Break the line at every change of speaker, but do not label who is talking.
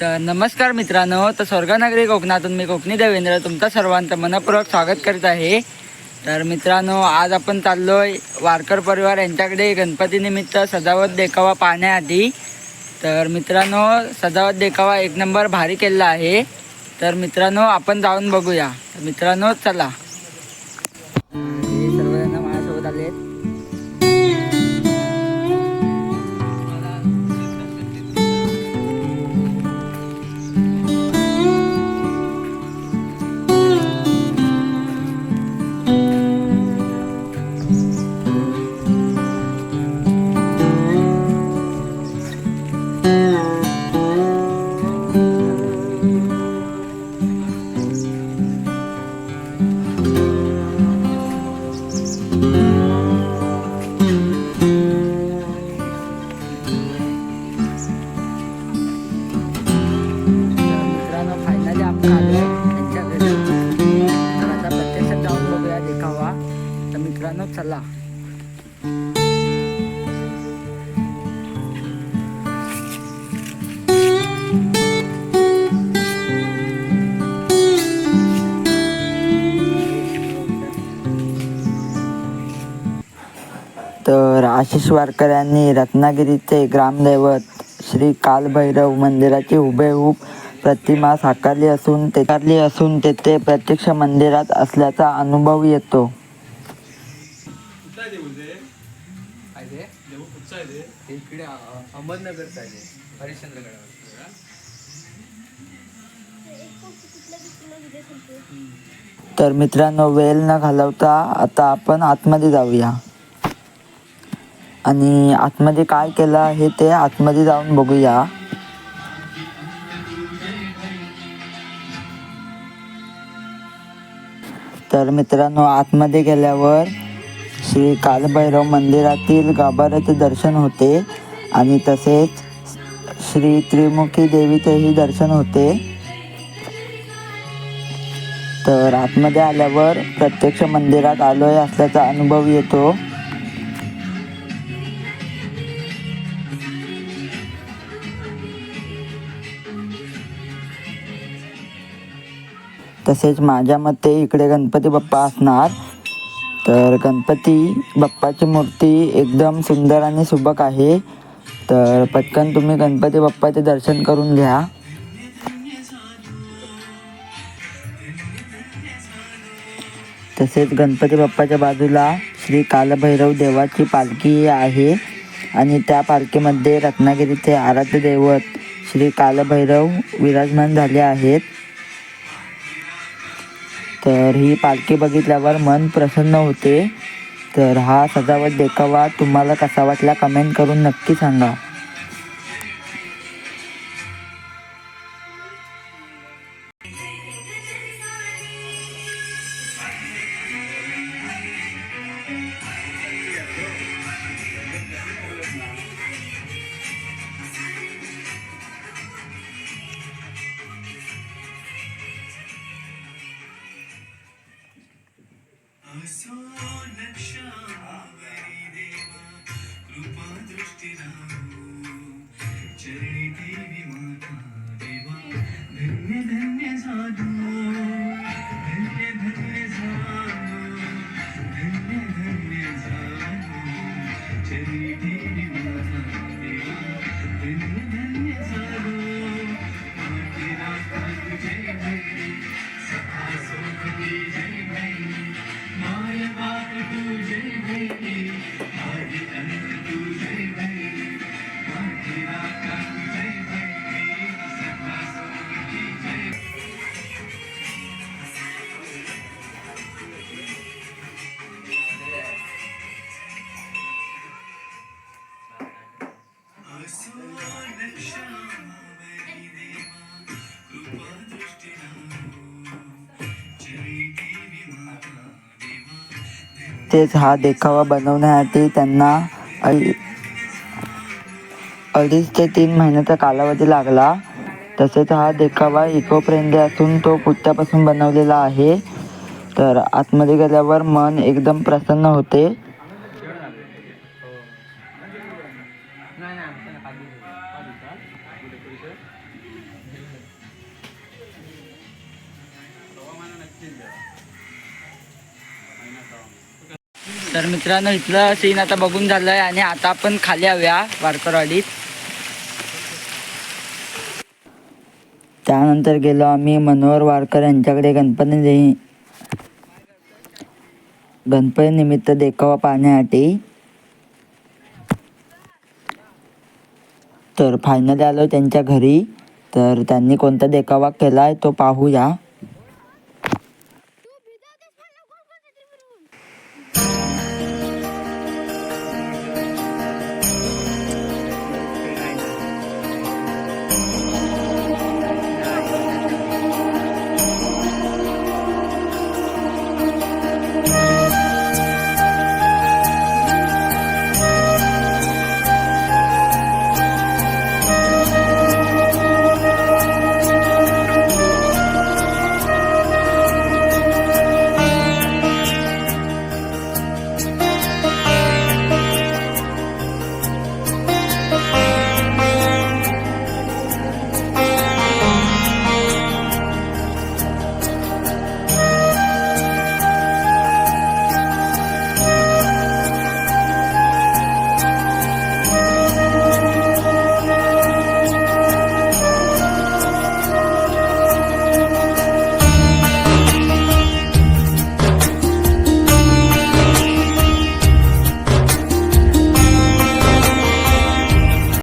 तर नमस्कार मित्रांनो तर स्वर्गनगरी कोकणातून मी कोकणी देवेंद्र तुमचा सर्वांचं मनपूर्वक स्वागत करीत आहे. तर मित्रांनो आज आपण चाललो आहे वारकर परिवार यांच्याकडे गणपतीनिमित्त सजावट देखावा पाहण्याआधी. तर मित्रांनो सजावट देखावा एक नंबर भारी केलेला आहे. तर मित्रांनो आपण जाऊन बघूया. मित्रांनो चला. सर्वजण माझ्यासोबत आले चला. तर आशिष वारकर यांनी रत्नागिरीचे ग्रामदैवत श्री कालभैरव मंदिराची हुबेहूब प्रतिमा साकारली असून ते साकारली असून तेथे प्रत्यक्ष मंदिरात असल्याचा अनुभव येतो.
इकडे अहमदनगरचा आहे. हरिश्चंद्रगडावर
तर मित्रांनो वेल न घालवता आता आपण आतमध्ये जाऊया. आणि आतमध्ये काय केलं हे ते आतमध्ये जाऊन बघूया. तर मित्रांनो आतमध्ये गेल्यावर श्री कालभैरव मंदिरातील गाभाऱ्याचे दर्शन होते आणि तसेच श्री त्रिमुखी देवीचेही दर्शन होते. तर आतमध्ये आल्यावर प्रत्यक्ष मंदिरात आलोय असल्याचा अनुभव येतो. तसेच माझ्या मते इकडे गणपती बाप्पा असणार. तर गणपती बाप्पाची मूर्ती एकदम सुंदर आणि सुबक आहे. तर पटकन तुम्ही गणपती बाप्पाचे दर्शन करून घ्या. तसेच गणपती बाप्पाच्या बाजूला श्री कालभैरव देवाची पालखी आहे आणि त्या पालखीमध्ये रत्नागिरीचे आराध्य दैवत श्री कालभैरव विराजमान झाले आहेत. तर ही पालखी बघितल्यावर मन प्रसन्न होते. तर हा सजावट देखावा. तुम्हाला कसा वाटला कमेंट करून नक्की सांगा.
సృష్టిరావు చరణి దేవి మాతా దేవా ధన్య ధన్య సాధు ధన్య ధన్య సాధు ధన్య ధన్య సాధు చరణి దేవి మాతా దేవా ధన్య ధన్య సాధు మాటి రాస్తా జై జై సహా సుఖ జై జై మాయ బాపు జై జై
तेच हा देखावा बनवण्यासाठी त्यांना अडीच ते तीन महिन्याचा कालावधी लागला. तसेच हा देखावा इको फ्रेंडली असून तो पुट्ट्यापासून बनवलेला आहे. तर आतमध्ये गेल्यावर मन एकदम प्रसन्न होते. तर मित्रांनो इथलं सीन आता बघून झालंय आणि आता आपण खाली आव्या वारकरवाडीत. त्यानंतर गेलो आम्ही मनोहर वारकर यांच्याकडे गणपती गणपती निमित्त देखावा पाहण्यासाठी. तर फायनली आलो त्यांच्या घरी. तर त्यांनी कोणता देखावा केला आहे तो पाहूया.